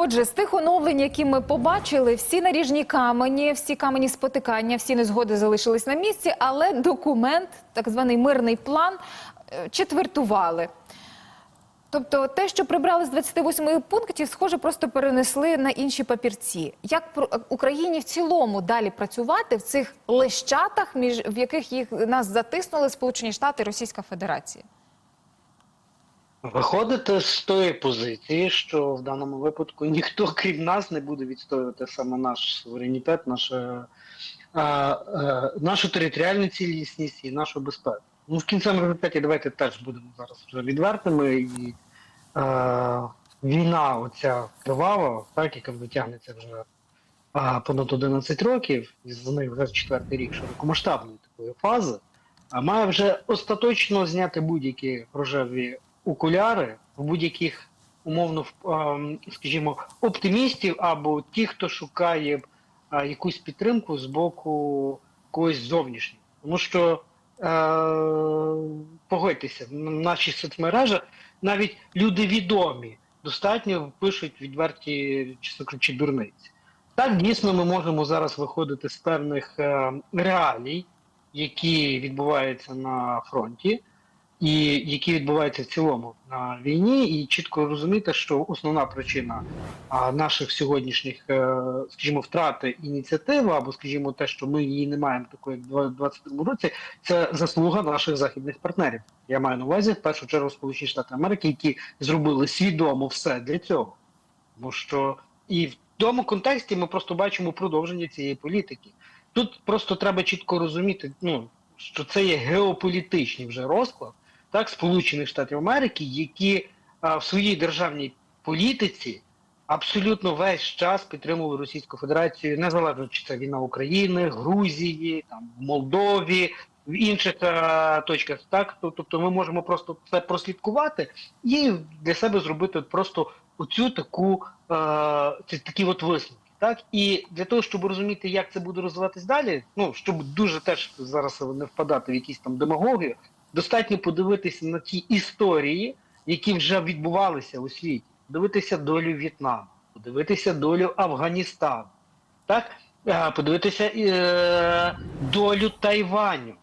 Отже, з тих оновлень, які ми побачили, всі наріжні камені, всі камені спотикання, всі незгоди залишились на місці, але документ, так званий мирний план, е, четвертували. Тобто те, що прибрали з 28 пунктів, схоже, просто перенесли на інші папірці. Як про- Україні в цілому далі працювати в цих лещатах, між в яких їх нас затиснули Сполучені Штати і Російська Федерація? Виходити з тої позиції, що в даному випадку ніхто крім нас не буде відстоювати саме наш суверенітет, наше, а, а, нашу територіальну цілісність і нашу безпеку. Ну, в кінцевому результаті давайте теж будемо зараз вже відвертими. І а, війна, оця кривава, так, яка витягнеться вже а, понад 11 років, і за них вже четвертий рік широкомасштабної такої фази, а має вже остаточно зняти будь-які рожеві окуляри в будь-яких умовно, скажімо, оптимістів або ті, хто шукає якусь підтримку з боку когось зовнішнього. Тому що е, погодьтеся, в нашій соцмережах навіть люди відомі достатньо пишуть відверті, чесно кажучи, дурниці. Так, дійсно, ми можемо зараз виходити з певних е, реалій, які відбуваються на фронті, і які відбуваються в цілому на війні, і чітко розуміти, що основна причина наших сьогоднішніх, е, скажімо, втрати ініціативи, або скажімо, те, що ми її не маємо такої в 2022 році, це заслуга наших західних партнерів. Я маю на увазі в першу чергу Сполучені Штати Америки, які зробили свідомо все для цього. Тому що і в тому контексті ми просто бачимо продовження цієї політики. Тут просто треба чітко розуміти, ну що це є геополітичний вже розклад так Сполучених Штатів Америки, які а, в своїй державній політиці абсолютно весь час підтримували Російську Федерацію, незалежно чи це війна України, Грузії, там Молдові, в інших а, точках. Так, тобто, ми можемо просто це прослідкувати і для себе зробити просто оцю таку а, такі от висновки. Так і для того, щоб розуміти, як це буде розвиватись далі, ну щоб дуже теж зараз не впадати в якісь там демагогію, достатньо подивитися на ті історії, які вже відбувалися у світі, подивитися долю В'єтнаму, подивитися долю Афганістану, так Е, подивитися е, долю Тайваню.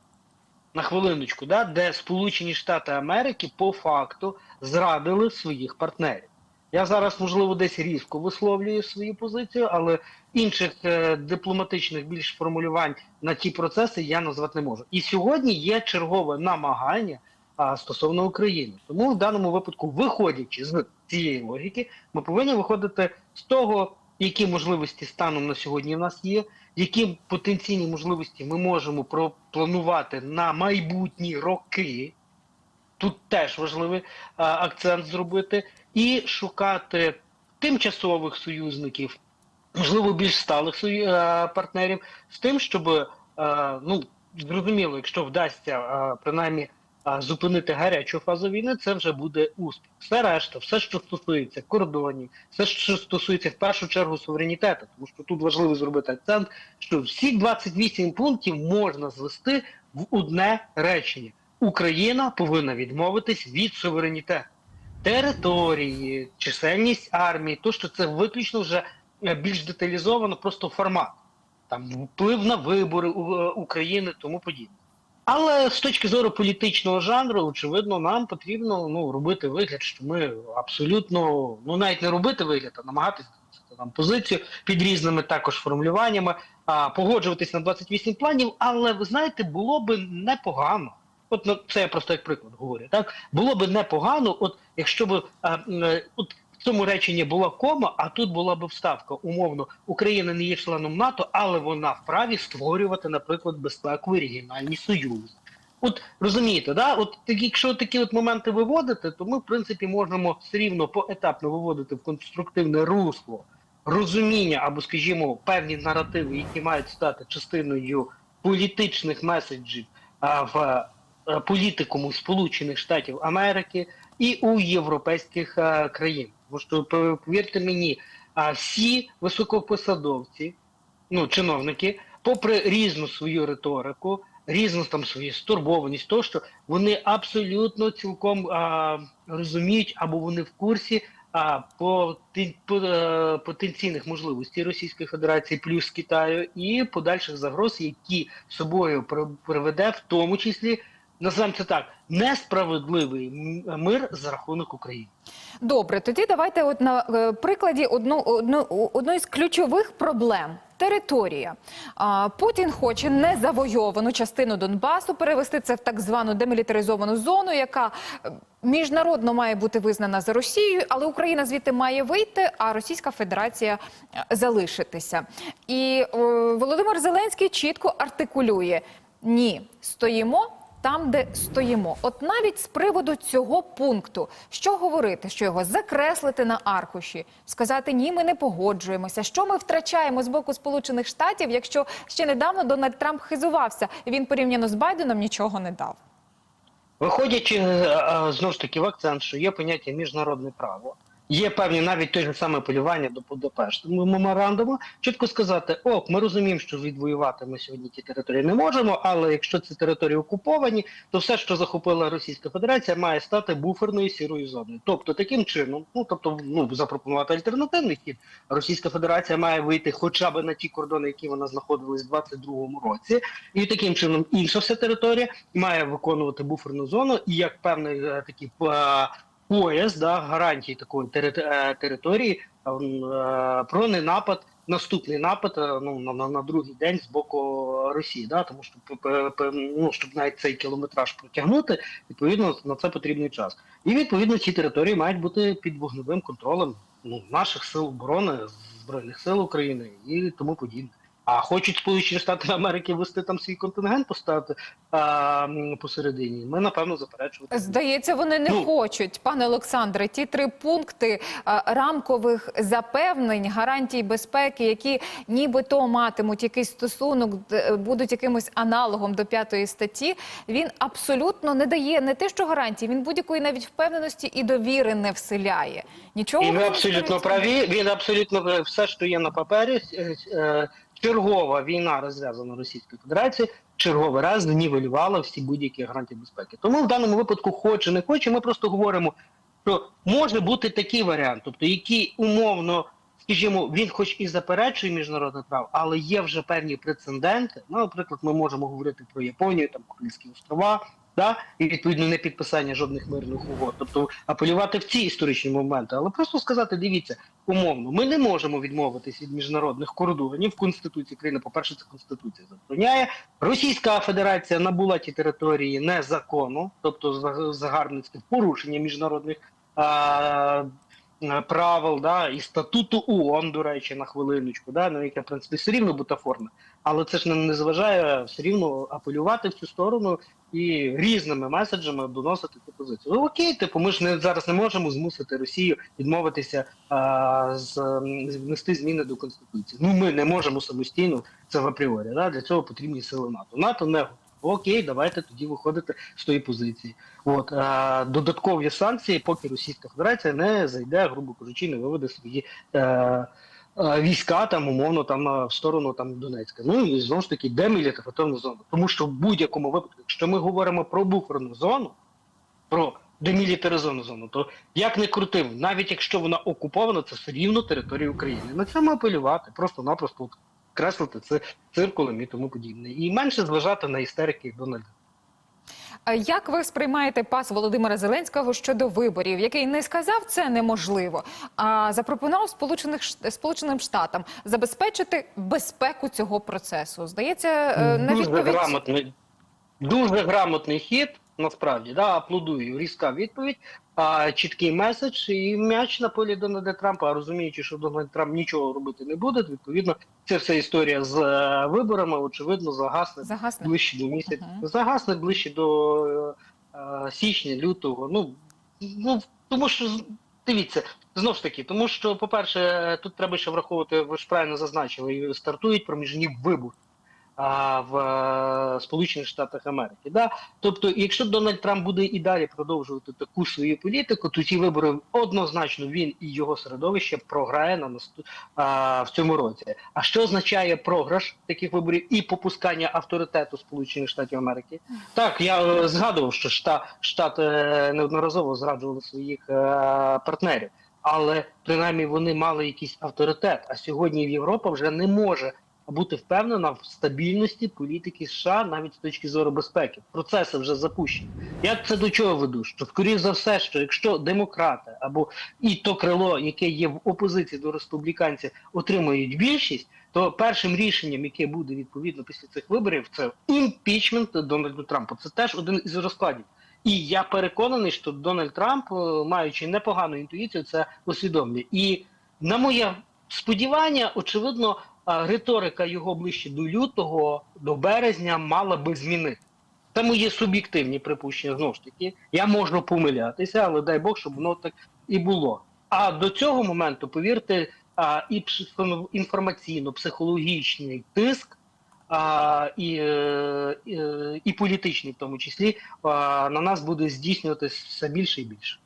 На хвилиночку, да, де Сполучені Штати Америки по факту зрадили своїх партнерів. Я зараз, можливо, десь різко висловлюю свою позицію, але інших е, дипломатичних більш формулювань на ті процеси я назвати не можу. І сьогодні є чергове намагання стосовно України. Тому в даному випадку, виходячи з цієї логіки, ми повинні виходити з того, які можливості станом на сьогодні в нас є, які потенційні можливості ми можемо пропланувати на майбутні роки. Тут теж важливий а, акцент зробити, і шукати тимчасових союзників, можливо, більш сталих е, партнерів, з тим, щоб е, ну зрозуміло, якщо вдасться е, принаймні зупинити гарячу фазу війни, це вже буде успіх. Все решта, все, що стосується кордонів, все, що стосується в першу чергу суверенітету, тому що тут важливо зробити акцент, що всі 28 пунктів можна звести в одне речення. Україна повинна відмовитись від суверенітету. Території, чисельність армії, то що це виключно вже більш деталізовано, просто формат. Там вплив на вибори е, України, тому подібне. Але з точки зору політичного жанру, очевидно, нам потрібно ну, робити вигляд, що ми абсолютно, ну навіть не робити вигляд, а намагатися нам позицію під різними також формулюваннями, а, погоджуватись на 28 планів, але ви знаєте, було би непогано. От ну, це я просто як приклад говорю. Так було би непогано, от якщо б а, е, от цьому реченні була кома, а тут була б вставка. Умовно, Україна не є членом НАТО, але вона вправі створювати, наприклад, безпекові регіональні союзи. От розумієте, да? От якщо такі от моменти виводити, то ми в принципі можемо все рівно поетапно виводити в конструктивне русло розуміння або, скажімо, певні наративи, які мають стати частиною політичних меседжів в е, політикуму Сполучених Штатів Америки і у європейських е, країн. Тому що повірте мені, а, всі високопосадовці, ну чиновники, попри різну свою риторику, різну там свою стурбованість, тощо вони абсолютно цілком а, розуміють або вони в курсі а, поти- по- е, потенційних можливостей Російської Федерації плюс Китаю і подальших загроз, які собою при- приведе в тому числі називаємо це так несправедливий мир за рахунок України. Добре, тоді давайте от на е, прикладі одну, одну, одної з ключових проблем. Територія. Путін хоче незавойовану частину Донбасу перевести це в так звану демілітаризовану зону, яка е, міжнародно має бути визнана за Росією, але Україна звідти має вийти, а Російська Федерація е, залишитися. І Володимир Зеленський чітко артикулює: ні, стоїмо там, де стоїмо. От навіть з приводу цього пункту, що говорити, що його закреслити на аркуші, сказати ні, ми не погоджуємося. Що ми втрачаємо з боку Сполучених Штатів, якщо ще недавно Дональд Трамп хизувався, він порівняно з Байденом нічого не дав. Виходячи е, е, знову ж таки в акцент, що є поняття міжнародне право, є певні навіть те ж саме полювання до Будапешту меморандуму, чітко сказати, ок, ми розуміємо, що відвоювати ми сьогодні ті території не можемо, але якщо ці території окуповані, то все, що захопила Російська Федерація, має стати буферною сірою зоною. Тобто таким чином, ну тобто, ну запропонувати альтернативний хід, Російська Федерація має вийти хоча б на ті кордони, які вона знаходилась в 22-му році, і таким чином інша вся територія має виконувати буферну зону. І як певний е, такий е, пояс да, гарантій такої е, території е, е, про ненапад, наступний напад е, ну, на, на, на другий день з боку Росії. Да, тому що ну, щоб навіть цей кілометраж протягнути, відповідно на це потрібний час. І відповідно ці території мають бути під вогневим контролем ну, наших сил оборони, Збройних сил України і тому подібне. А хочуть Сполучені Штати Америки вести там свій контингент, поставити а, посередині. Ми напевно заперечувати. Здається, вони не Ну. хочуть, пане Олександре. Ті три пункти е, рамкових запевнень, гарантій безпеки, які нібито матимуть якийсь стосунок, будуть якимось аналогом до п'ятої статті. Він абсолютно не дає не те, що гарантії, він будь-якої навіть впевненості і довіри не вселяє. Нічого І ви абсолютно праві. Він абсолютно е, все, що є на папері. е, е, Чергова війна розв'язана Російською Федерацією, черговий раз знівелювала всі будь-які гарантії безпеки. Тому в даному випадку, хоче не хоче, ми просто говоримо, що може бути такий варіант, тобто який умовно, скажімо, він хоч і заперечує міжнародне право, але є вже певні прецеденти. Ну, наприклад, ми можемо говорити про Японію, там Курильські острова. Да, і відповідно не підписання жодних мирних угод, тобто апелювати в ці історичні моменти, але просто сказати, дивіться, умовно, ми не можемо відмовитись від міжнародних кордонів Конституції країни. По перше, це конституція забороняє. Російська Федерація набула ті території незаконно, тобто за- загарбницьке порушення міжнародних правил, да, і статуту ООН, до речі, на хвилиночку, да, ну яке в принципі все рівно бутафорне. Але це ж не, зважає все рівно апелювати в цю сторону і різними меседжами доносити цю позицію. Ну окей, типу, ми ж не зараз не можемо змусити Росію відмовитися а, з внести зміни до конституції. Ну ми не можемо самостійно це в апріорі. Да? Для цього потрібні сили НАТО. НАТО не готове. Окей, давайте тоді виходити з тої позиції. От а, додаткові санкції, поки Російська Федерація не зайде, грубо кажучи, не виведе свої. Е, е, Війська там умовно там е, в сторону там Донецька. Ну і знову ж таки демілітаризовану зону. Тому що в будь-якому випадку, якщо ми говоримо про буферну зону, про демілітаризовану зону, то як не крутив, навіть якщо вона окупована, це все рівно територія України. На цьому апелювати, просто-напросто креслити це циркулем і тому подібне. І менше зважати на істерики Дональда. Як ви сприймаєте пас Володимира Зеленського щодо виборів, який не сказав це неможливо, а запропонував Сполучених Сполученим Штатам забезпечити безпеку цього процесу? Здається, е, на дуже відповідь грамотний, дуже грамотний хід. Насправді, да, аплодую. Різка відповідь, а, чіткий меседж і м'яч на полі Дональда Трампа, розуміючи, що Дональд Трамп нічого робити не буде, відповідно, ця вся історія з е, виборами, очевидно, загасне загасне. ближче до місяця. Мгм. Загасне ближче до е, е, січня, лютого. Ну, ну тому що дивіться, знов ж таки, тому що, по-перше, тут треба ще враховувати, ви ж правильно зазначили, стартують проміжні вибори. А в е, Сполучених Штатах Америки, да, тобто, якщо Дональд Трамп буде і далі продовжувати таку свою політику, то ці вибори однозначно він і його середовище програє на наступ а, в цьому році. А що означає програш таких виборів і попускання авторитету Сполучених Штатів Америки? Так, я е, згадував, що штат, штат е, неодноразово зраджували своїх е, партнерів. але принаймні вони мали якийсь авторитет. А сьогодні Європа вже не може бути впевнена в стабільності політики США навіть з точки зору безпеки. Процеси вже запущені. Я це до чого веду? Що скоріш за все, що якщо демократи або і то крило, яке є в опозиції до республіканців, отримують більшість, то першим рішенням, яке буде відповідно після цих виборів, це імпічмент Дональду Трампу. Це теж один із розкладів. І я переконаний, що Дональд Трамп, е, маючи непогану інтуїцію, це усвідомлює. І на моє сподівання, очевидно, риторика його ближче до лютого, до березня мала би змінити. Це мої суб'єктивні припущення знову ж таки. Я можу помилятися, але дай Бог, щоб воно так і було. А до цього моменту, повірте, і психо- інформаційно-психологічний тиск, і, е, і, е, і політичний, в тому числі, на нас буде здійснюватися все більше і більше.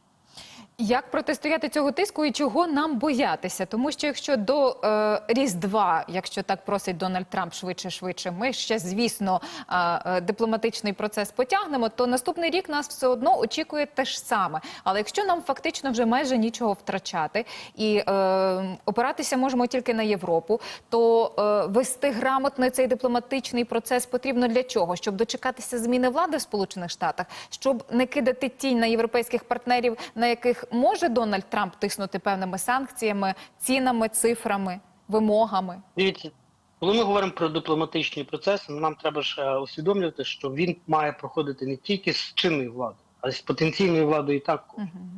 Як протистояти цього тиску і чого нам боятися? Тому що якщо до е, Різдва, якщо так просить Дональд Трамп швидше, швидше, ми ще, звісно, е, е, дипломатичний процес потягнемо, то наступний рік нас все одно очікує те ж саме. Але якщо нам фактично вже майже нічого втрачати і е, опиратися можемо тільки на Європу, то е, вести грамотно цей дипломатичний процес потрібно для чого? Щоб дочекатися зміни влади в Сполучених Штатах, щоб не кидати тінь на європейських партнерів, на яких може Дональд Трамп тиснути певними санкціями, цінами, цифрами, вимогами. Дивіться, коли ми говоримо про дипломатичні процеси, нам треба ще усвідомлювати, що він має проходити не тільки з чинною владою, а й з потенційною владою також. Угу.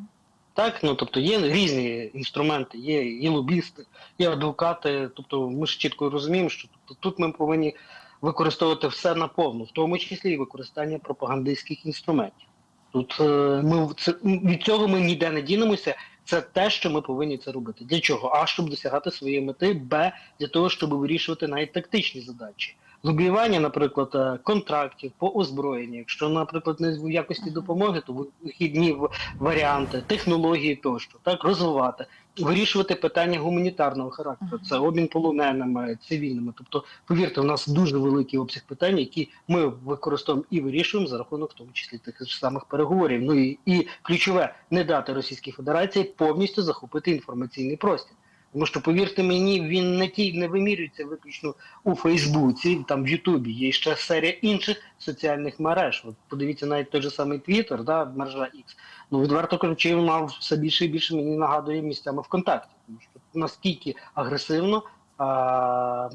Так, ну тобто є різні інструменти, є і лобісти, є адвокати. Тобто, ми ж чітко розуміємо, що тобто, тут ми повинні використовувати все наповну, в тому числі і використання пропагандистських інструментів. Тут е, ми це від цього ми ніде не дінемося. Це те, що ми повинні це робити. Для чого? А щоб досягати своєї мети, Б для того, щоб вирішувати навіть тактичні задачі. Лобіювання, наприклад, е, контрактів по озброєнні, Якщо, наприклад, не в якості допомоги, то вихідні варіанти, технології тощо, так розвивати, вирішувати питання гуманітарного характеру. Це обмін полоненими, цивільними. Тобто, повірте, у нас дуже великий обсяг питань, які ми використовуємо і вирішуємо за рахунок, в тому числі тих ж самих переговорів. Ну і, і ключове не дати Російській Федерації повністю захопити інформаційний простір. Тому що, повірте мені, він не ті не вимірюється виключно у Фейсбуці, там в Ютубі. Є ще серія інших соціальних мереж. От подивіться навіть той же самий Твіттер, да, мережа X. Ну відверто кажучи, вона все більше і більше мені нагадує місцями ВКонтакті. Тому що наскільки агресивно а,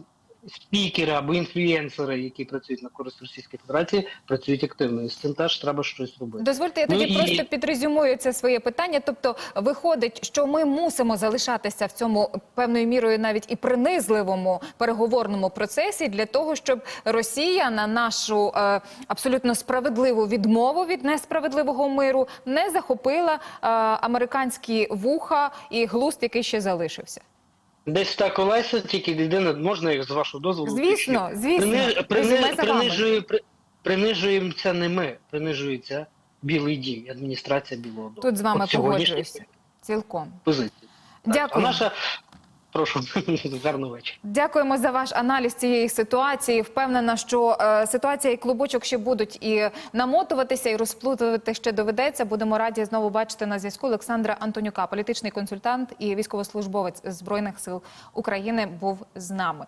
спікери або інфлюєнсери, які працюють на користь Російської Федерації, працюють активно. І з цим теж треба щось робити. Дозвольте, я Ну тоді і- просто підрезюмую це своє питання. Тобто, виходить, що ми мусимо залишатися в цьому певною мірою навіть і принизливому переговорному процесі для того, щоб Росія на нашу е, абсолютно справедливу відмову від несправедливого миру не захопила е, американські вуха і глузд, який ще залишився. Десь так Олеся, тільки єдине, можна їх з вашого дозволу. Звісно, звісно. Прини, прини, за принижує, принижуємося не ми, принижується Білий Дім, адміністрація Білого Дому. Тут з вами погоджуюся. Цілком. Позиція. Дякую. А наша, прошу, гарного вечора. Дякуємо за ваш аналіз цієї ситуації. Впевнена, що е, ситуація і клубочок ще будуть і намотуватися, і розплутувати ще доведеться. Будемо раді знову бачити на зв'язку Олександра Антонюка, політичний консультант і військовослужбовець збройних сил України, був з нами.